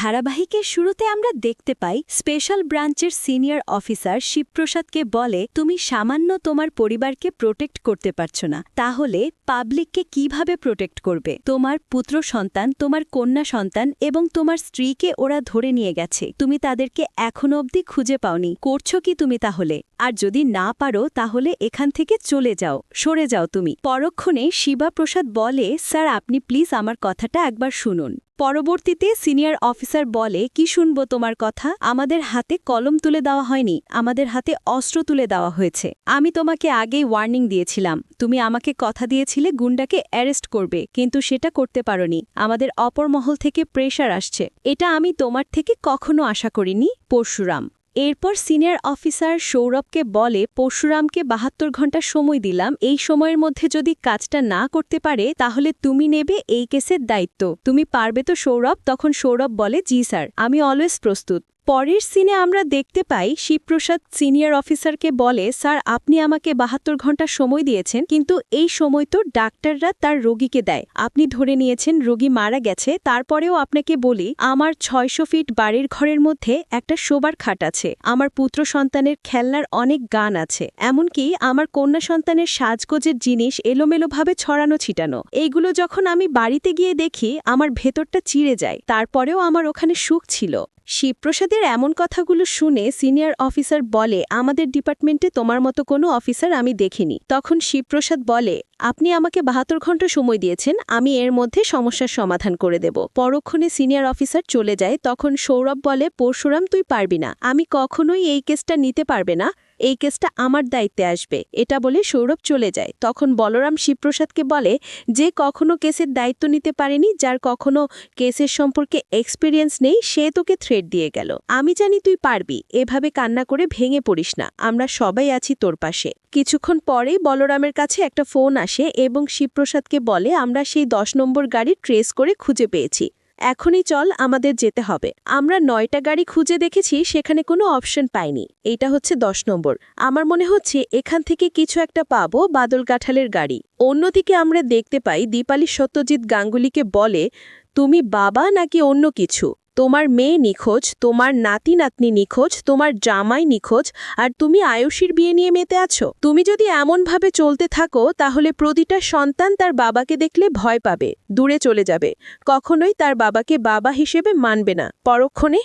ধারাবাহিকের শুরুতে আমরা দেখতে পাই স্পেশাল ব্রাঞ্চের সিনিয়র অফিসার শিবপ্রসাদকে বলে, তুমি সামান্য তোমার পরিবারকে প্রোটেক্ট করতে পারছ না। তাহলে পাবলিককে কীভাবে প্রোটেক্ট করবে? তোমার পুত্র সন্তান, তোমার কন্যা সন্তান এবং তোমার স্ত্রীকে ওরা ধরে নিয়ে গেছে। তুমি তাদেরকে এখনও অবধি খুঁজে পাওনি। করছ কি তুমি তাহলে? আর যদি না পারো, তাহলে এখান থেকে চলে যাও। সরে যাও তুমি। পরক্ষণে শিবা প্রসাদ বলে, স্যার, আপনি প্লিজ আমার কথাটা একবার শুনুন। পরবর্তীতে সিনিয়র অফিসার বলে, কি শুনব তোমার কথা? আমাদের হাতে কলম তুলে দেওয়া হয়নি। আমাদের হাতে অস্ত্র তুলে দেওয়া হয়েছে। আমি তোমাকে আগেই ওয়ার্নিং দিয়েছিলাম। তুমি আমাকে কথা দিয়েছিলে গুন্ডাকে অ্যারেস্ট করবে, কিন্তু সেটা করতে পারোনি। আমাদের অপর মহল থেকে প্রেশার আসছে। এটা আমি তোমার থেকে কখনো আশা করিনি, পরশুরাম। এরপর সিনিয়র অফিসার সৌরভকে বলে, পরশুরামকে বাহাত্তর ঘণ্টা সময় দিলাম, এই সময়ের মধ্যে যদি কাজটা না করতে পারে, তাহলে তুমি নেবে এই কেসের দায়িত্ব। তুমি পারবে তো সৌরভ? তখন সৌরভ বলে, জি স্যার, আমি অলওয়েজ প্রস্তুত। পরের সিনে আমরা দেখতে পাই শিবপ্রসাদ সিনিয়র অফিসারকে বলে, স্যার, আপনি আমাকে বাহাত্তর ঘণ্টা সময় দিয়েছেন, কিন্তু এই সময় তো ডাক্তাররা তার রোগীকে দেয়। আপনি ধরে নিয়েছেন রোগী মারা গেছে, তারপরেও আপনাকে বলি, আমার ছয়শো ফিট বাড়ির ঘরের মধ্যে একটা শোবার খাট আছে। আমার পুত্র সন্তানের খেলনার অনেক গান আছে, এমনকি আমার কন্যা সন্তানের সাজগোজের জিনিস এলোমেলোভাবে ছড়ানো, ছিটানো। এইগুলো যখন আমি বাড়িতে গিয়ে দেখি, আমার ভেতরটা চিড়ে যায়। তারপরেও আমার ওখানে সুখ ছিল। শিবপ্রসাদের এমন কথাগুলো শুনে সিনিয়র অফিসার বলে, আমাদের ডিপার্টমেন্টে তোমার মতো কোনো অফিসার আমি দেখিনি। তখন শিবপ্রসাদ বলে, আপনি আমাকে বাহাত্তর ঘণ্টা সময় দিয়েছেন, আমি এর মধ্যে সমস্যার সমাধান করে দেব। পরক্ষণে সিনিয়র অফিসার চলে যায়, তখন সৌরভ বলে, পরশুরাম, তুই পারবি না। আমি কখনোই এই কেসটা নিতে পারবে না। এই কেসটা আমার দায়িত্বে আসবে। এটা বলে সৌরভ চলে যায়। তখন বলরাম শিবপ্রসাদকে বলে যে কখনো কেসের দায়িত্ব নিতে পারেনি, যার কখনো কেসের সম্পর্কে এক্সপিরিয়েন্স নেই, সে তোকে থ্রেড দিয়ে গেল। আমি জানি তুই পারবি, এভাবে কান্না করে ভেঙে পড়িস না। আমরা সবাই আছি তোর পাশে। কিছুক্ষণ পরেই বলরামের কাছে একটা ফোন আসে এবং শিবপ্রসাদকে বলে, আমরা সেই দশ নম্বর গাড়ি ট্রেস করে খুঁজে পেয়েছি। এখনই চল আমাদের যেতে হবে। আমরা নয়টা গাড়ি খুঁজে দেখেছি, সেখানে কোনো অপশন পাইনি। এটা হচ্ছে দশ নম্বর। আমার মনে হচ্ছে এখান থেকে কিছু একটা পাবো বাদল কাঠালের গাড়ি। অন্যদিকে আমরা দেখতে পাই দীপালি সত্যজিৎ গাঙ্গুলিকে বলে, তুমি বাবা নাকি অন্য কিছু? তোমার মেয়ে নিখোঁজ, তোমার নাতি নাতনি নিখোঁজ, তোমার জামাই নিখোঁজ, আর তুমি আয়ুষীর বিয়ে নিয়ে মেতে আছো? তুমি যদি এমনভাবে চলতে থাকো, তাহলে প্রতিটা সন্তান তার বাবাকে দেখলে ভয় পাবে, দূরে চলে যাবে। কখনোই তার বাবাকে বাবা হিসেবে মানবে না। পরক্ষণে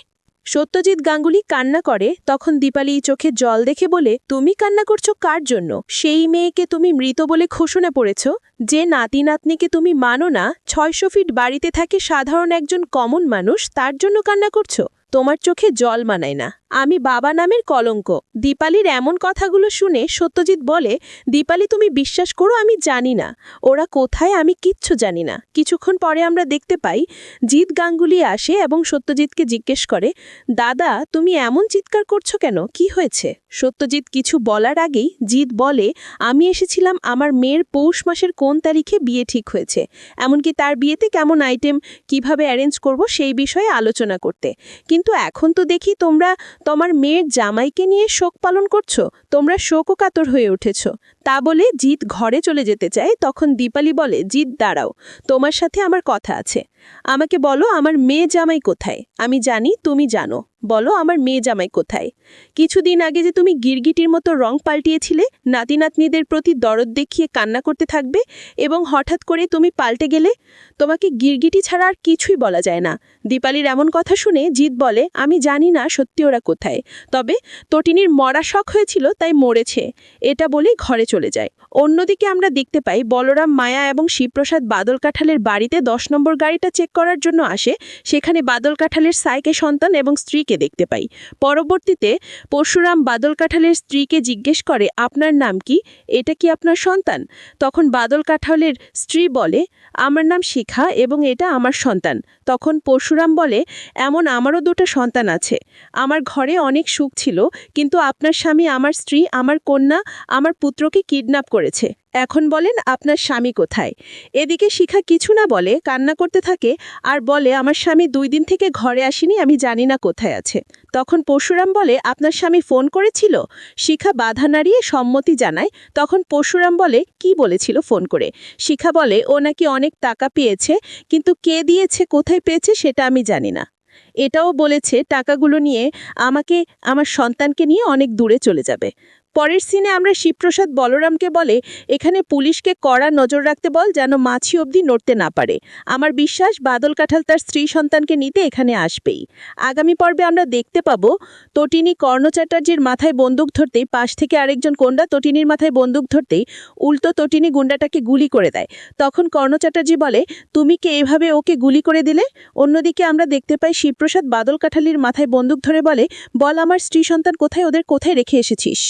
সত্যজিৎ গাঙ্গুলি কান্না করে, তখন দীপালি চোখে জল দেখে বলে, তুমি কান্না করছ কার জন্য? সেই মেয়েকে তুমি মৃত বলে ঘোষণা পড়েছ? যে নাতি নাতনিকে তুমি মানো না, ছয়শো ফিট বাড়িতে থাকে সাধারণ একজন কমন মানুষ, তার জন্য কান্না করছ? তোমার চোখে জল মানায় না। আমি বাবা নামের কলঙ্ক। দীপালির এমন কথাগুলো শুনে সত্যজিৎ বলে, দীপালি, তুমি বিশ্বাস করো, আমি জানি না। ওরা কোথায়, আমি কিচ্ছু জানি না। কিছুক্ষণ পরে আমরা দেখতে পাই, জিৎ গাঙ্গুলি আসে এবং সত্যজিৎকে জিজ্ঞেস করে, দাদা, তুমি এমন চিৎকার করছ কেন? কি হয়েছে? সত্যজিৎ কিছু বলার আগেই জিৎ বলে, আমি এসেছিলাম আমার মেয়ের পৌষ মাসের কোন তারিখে বিয়ে ঠিক হয়েছে? এমনকি তার বিয়েতে কেমন আইটেম কীভাবে অ্যারেঞ্জ করব সেই বিষয়ে আলোচনা করতে। কিন্তু এখন তো দেখি তোমরা তোমার মেয়ের জামাইকে নিয়ে শোক পালন করছ, তোমরা শোকও কাতর হয়ে উঠেছ। তা বলে জিৎ ঘরে চলে যেতে চায়, তখন দীপালি বলে, জিৎ, দাঁড়াও, তোমার সাথে আমার কথা আছে। আমাকে বলো, আমার মেয়ে জামাই কোথায়? আমি জানি, তুমি জানো। বলো আমার মেয়ে জামাই কোথায়? কিছুদিন আগে যে তুমি গিরগিটির মতো রং পাল্টিয়েছিলে নাতি নাতনিদের প্রতি দরদ দেখিয়ে কান্না করতে থাকবে এবং হঠাৎ করে তুমি পাল্টে গেলে? তোমাকে গিরগিটি ছাড়া আর কিছুই বলা যায় না। দীপালির এমন কথা শুনে জিৎ বলে, আমি জানি না সত্যি ওরা কোথায়। তবে তটিনীর মরা শখ হয়েছিল, তাই মরেছে। এটা বলেই ঘরে চলে যায়। অন্যদিকে আমরা দেখতে পাই, বলরাম, মায়া এবং শিবপ্রসাদ বাদল কাঠালের বাড়িতে দশ নম্বর গাড়িটা চেক করার জন্য আসে। সেখানে বাদল কাঠালের সাইকে সন্তান এবং স্ত্রীকে দেখতে পাই। পরবর্তীতে পরশুরাম বাদল কাঠালের স্ত্রীকে জিজ্ঞেস করে, আপনার নাম কি? এটা কি আপনার সন্তান? তখন বাদল কাঠালের স্ত্রী বলে, আমার নাম শিখা এবং এটা আমার সন্তান। তখন পরশুরাম বলে, এমন আমারও দুটো সন্তান আছে। আমার ঘরে অনেক সুখ ছিল, কিন্তু আপনার স্বামী, আমার স্ত্রী, আমার কন্যা, আমার পুত্রকে কিডন্যাপ করেছে। এখন বলেন আপনার স্বামী কোথায়। এদিকে শিখা কিছু না বলে কান্না করতে থাকে আর বলে, আমার স্বামী দুই দিন থেকে ঘরে আসেনি, আমি জানি না কোথায় আছে। তখন পরশুরাম বলে, আপনার স্বামী ফোন করেছিল? শিখা বাধা নাড়িয়ে সম্মতি জানায়। তখন পরশুরাম বলে, কি বলেছিল ফোন করে? শিখা বলে, ও নাকি অনেক টাকা পেয়েছে, কিন্তু কে দিয়েছে, কোথায় পেয়েছে সেটা আমি জানি না। এটাও বলেছে, টাকাগুলো নিয়ে আমাকে, আমার সন্তানকে নিয়ে অনেক দূরে চলে যাবে। পরের সিনে আমরা শিবপ্রসাদ বলরামকে বলে, এখানে পুলিশকে কড়া নজর রাখতে বল, যেন মাছি অবধি নড়তে না পারে। আমার বিশ্বাস, বাদল কাঁঠাল তার স্ত্রী সন্তানকে নিতে এখানে আসবেই। আগামী পর্বে আমরা দেখতে পাবো তটিনী কর্ণ চ্যাটার্জির মাথায় বন্দুক ধরতেই, পাশ থেকে আরেকজন কোন্ডা তটিনীর মাথায় বন্দুক ধরতেই, উল্টো তটিনী গুন্ডাটাকে গুলি করে দেয়। তখন কর্ণ চ্যাটার্জি বলে, তুমি কে এভাবে ওকে গুলি করে দিলে? অন্যদিকে আমরা দেখতে পাই শিবপ্রসাদ বাদল কাঠালির মাথায় বন্দুক ধরে বলে, বল আমার স্ত্রী সন্তান কোথায়? ওদের কোথায় রেখে এসেছিস?